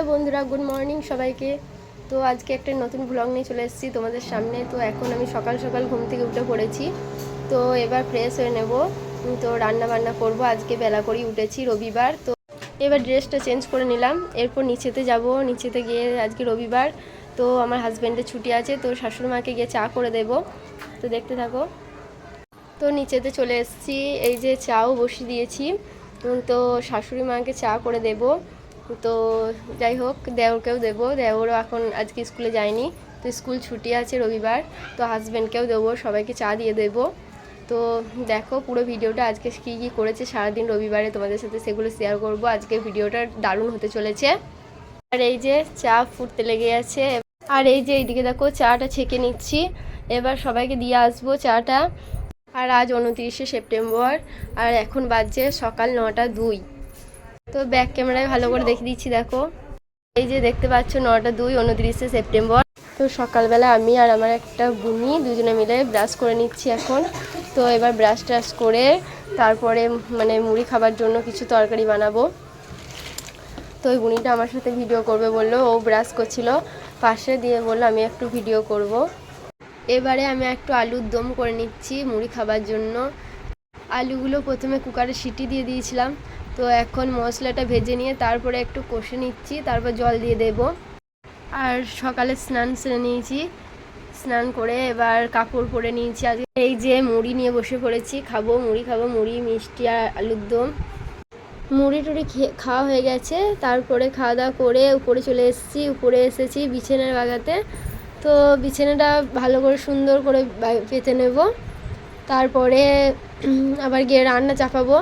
Good morning সবাইকে। তো আজকে একটা নতুন ব্লগ নিয়ে চলে এসেছি তোমাদের সামনে। তো এখন আমি সকাল সকাল ঘুম থেকে উঠে পড়েছি। তো এবার ফ্রেশ হয়ে নেব। তো রান্না বান্না করব। আজকে বেলা করেই উঠেছি, রবিবার। তো এবার ড্রেসটা চেঞ্জ করে নিলাম। এরপর নিচেতে যাব। নিচেতে গিয়ে আজকে রবিবার। তো আমার হাজব্যান্ডের ছুটি আছে, তো শাশুড়ি মাকে গিয়ে চা করে দেব। তো দেখতে থাকো। তো নিচেতে চলে এসেছি। এই যে চাও বসিয়ে দিয়েছি। তো শাশুড়ি মাকে চা করে দেব। তো যাই হোক, দেওরকেও দেবো। দেওরও এখন আজকে স্কুলে যায়নি। তো স্কুল ছুটি আছে রবিবার, তো হাজব্যান্ডকেও দেবো, সবাইকে চা দিয়ে দেবো। তো দেখো পুরো ভিডিওটা আজকে কী কী করেছে সারাদিন রবিবারে তোমাদের সাথে সেগুলো শেয়ার করব। আজকে ভিডিওটা দারুণ হতে চলেছে। আর এই যে চা ফুটতে লেগে আছে। আর এই যে এইদিকে দেখো চাটা ছেঁকে নিচ্ছি। এবার সবাইকে দিয়ে আসব চাটা। আর আজ উনতিরিশে সেপ্টেম্বর, আর এখন বাজছে সকাল নটা দুই। তো ব্যাক ক্যামেরায় ভালো করে দেখে দিচ্ছি, দেখো। এই যে দেখতে পাচ্ছ, নটা দুই, উনত্রিশে সেপ্টেম্বর। তো সকালবেলা আমি আর আমার একটা বুনি দুজনে মিলে ব্রাশ করে নিচ্ছি এখন। তো এবার ব্রাশ ট্রাশ করে তারপরে মানে মুড়ি খাবার জন্য কিছু তরকারি বানাবো। তো ওই বুনিটা আমার সাথে ভিডিও করবে বলল, ও ব্রাশ করছিল। পাশে দিয়ে বলল, আমি একটু ভিডিও করব। এবারে আমি একটু আলুর দম করে নিচ্ছি মুড়ি খাবার জন্য। আলুগুলো প্রথমে কুকারে সিটি দিয়ে দিয়েছিলাম। তো এখন মশলাটা ভেজে নিয়ে তারপরে একটু কষে নিচ্ছি, তারপর জল দিয়ে দেব। আর সকালে স্নান সেরে নিয়েছি। স্নান করে এবার কাপড় পরে নিয়েছি। আজকে এই যে মুড়ি নিয়ে বসে পড়েছি, খাব মুড়ি খাব মুড়ি, মিষ্টি আর আলুর দম। মুড়ি টুড়ি খাওয়া হয়ে গেছে। তারপরে খাওয়া দাওয়া করে উপরে চলে এসেছি, উপরে এসেছি বিছানার বাগাতে। তো বিছানাটা ভালো করে সুন্দর করে পেতে নেব। তারপরে আবার গিয়ে রান্না চাপাবো।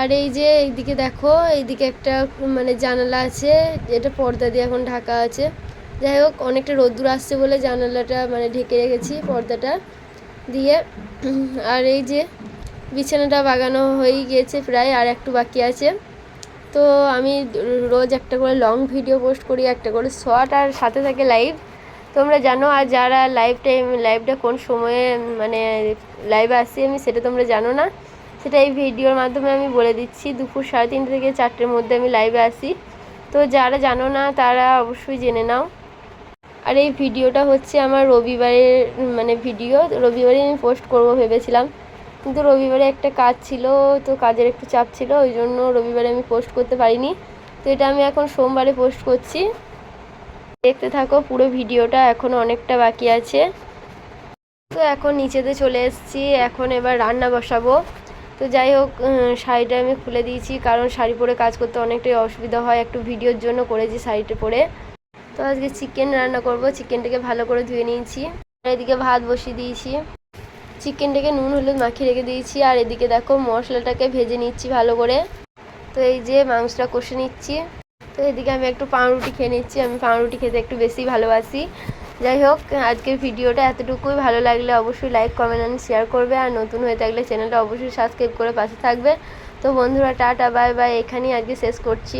আর এই যে এইদিকে দেখো, এইদিকে একটা মানে জানালা আছে, যেটা পর্দা দিয়ে এখন ঢাকা আছে। যাই হোক, অনেকটা রোদ্দুর আসছে বলে জানালাটা মানে ঢেকে রেখেছি পর্দাটা দিয়ে। আর এই যে বিছানাটা বাগানো হয়েই গিয়েছে প্রায়, আর একটু বাকি আছে। তো আমি রোজ একটা করে লং ভিডিও পোস্ট করি, একটা করে শর্ট, আর সাথে থাকে লাইভ। তোমরা জানো, আর যারা লাইভ টাইম লাইভটা কোন সময়ে মানে লাইভে আসছি আমি, সেটা তোমরা জানো না। সেটা এই ভিডিওর মাধ্যমে আমি বলে দিচ্ছি, দুপুর সাড়ে তিনটে থেকে চারটের মধ্যে আমি লাইভে আসি। তো যারা জানো না, তারা অবশ্যই জেনে নাও। আর এই ভিডিওটা হচ্ছে আমার রবিবারের মানে ভিডিও রবিবারে আমি পোস্ট করব ভেবেছিলাম। কিন্তু রবিবারে একটা কাজ ছিল, তো কাজের একটু চাপ ছিল, ওই জন্য রবিবারে আমি পোস্ট করতে পারিনি। তো এটা আমি এখন সোমবারে পোস্ট করছি। দেখতে থাকো, পুরো ভিডিওটা এখনও অনেকটা বাকি আছে। তো এখন নিচেতে চলে এসেছি, এখন এবার রান্না বসাবো। তো যাই হোক শাড়িটা আমি খুলে দিয়েছি, কারণ শাড়ি পরে কাজ করতে অনেকটাই অসুবিধা হয়, একটু ভিডিওর জন্য করেছি শাড়িটা পরে। তো আজকে চিকেন রান্না করব, চিকেনটাকে ভালো করে ধুয়ে নিয়েছি। আর এদিকে ভাত বসিয়ে দিয়েছি। চিকেনটাকে নুন, হলুদ মাখিয়ে রেখে দিয়েছি, আর এদিকে দেখো মশলাটাকে ভেজে নিচ্ছি ভালো করে। তো এই যে মাংসটা কষে নিচ্ছি। তো এদিকে আমি একটু পাউরুটি খেয়ে নিচ্ছি। আমি পাউরুটি খেতে একটু বেশি ভালোবাসি। যাই হোক, আজকের ভিডিওটা এতটুকুই। ভালো লাগলে অবশ্যই লাইক কমেন্ট অ্যান্ড শেয়ার করবে। আর নতুন হয়ে থাকলে চ্যানেলটা অবশ্যই সাবস্ক্রাইব করে পাশে থাকবে। তো বন্ধুরা, টাটা বাই বাই এখানেই আজকে শেষ করছি।